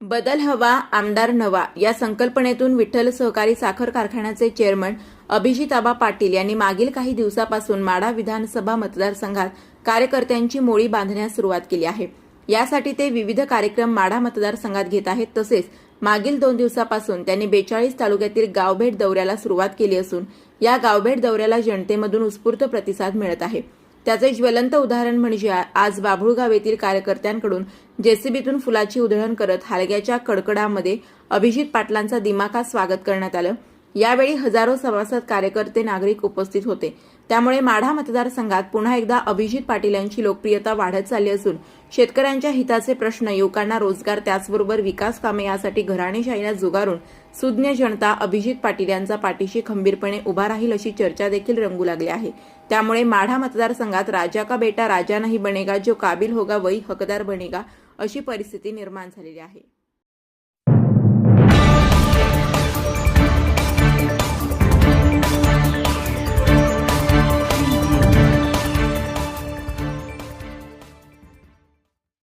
बदल हवा आमदार नवा या संकल्पनेतून विठ्ठल सहकारी साखर कारखान्याचे चेअरमन अभिजित आबा पाटील यांनी मागील काही दिवसापासून माढा विधानसभा मतदारसंघात कार्यकर्त्यांची मोळी बांधण्यास सुरुवात केली आहे. यासाठी ते विविध कार्यक्रम माढा मतदारसंघात घेत आहेत. तसेच मागील दोन दिवसापासून त्यांनी बेचाळीस तालुक्यातील गावभेट दौऱ्याला सुरुवात केली असून या गावभेट दौऱ्याला जनतेमधून उत्स्फूर्त प्रतिसाद मिळत आहे. त्याचे ज्वलंत उदाहरण म्हणजे आज बाभुळगाव येथील कार्यकर्त्यांकडून जेसीबीतून फुलाची उधळण करत हालग्याच्या कडकडामध्ये अभिजित पाटलांचा दिमाखात स्वागत करण्यात आलं. यावेळी हजारो सभासद कार्यकर्ते नागरिक उपस्थित होते. त्यामुळे माढा मतदारसंघात पुन्हा एकदा अभिजित पाटील यांची लोकप्रियता वाढत चालली असून शेतकऱ्यांच्या हिताचे प्रश्न युवकांना रोजगार त्याचबरोबर विकास कामे यासाठी घराणेशाहीला जुगारून सुज्ञ जनता अभिजित पाटील यांचा पाठीशी खंबीरपणे उभा राहील अशी चर्चा देखील रंगू लागली आहे. त्यामुळे माढा मतदारसंघात राजा का बेटा राजा नाही बनेगा जो काबिल होगा वही हकदार बनेगा अशी परिस्थिती निर्माण झालेली आहे.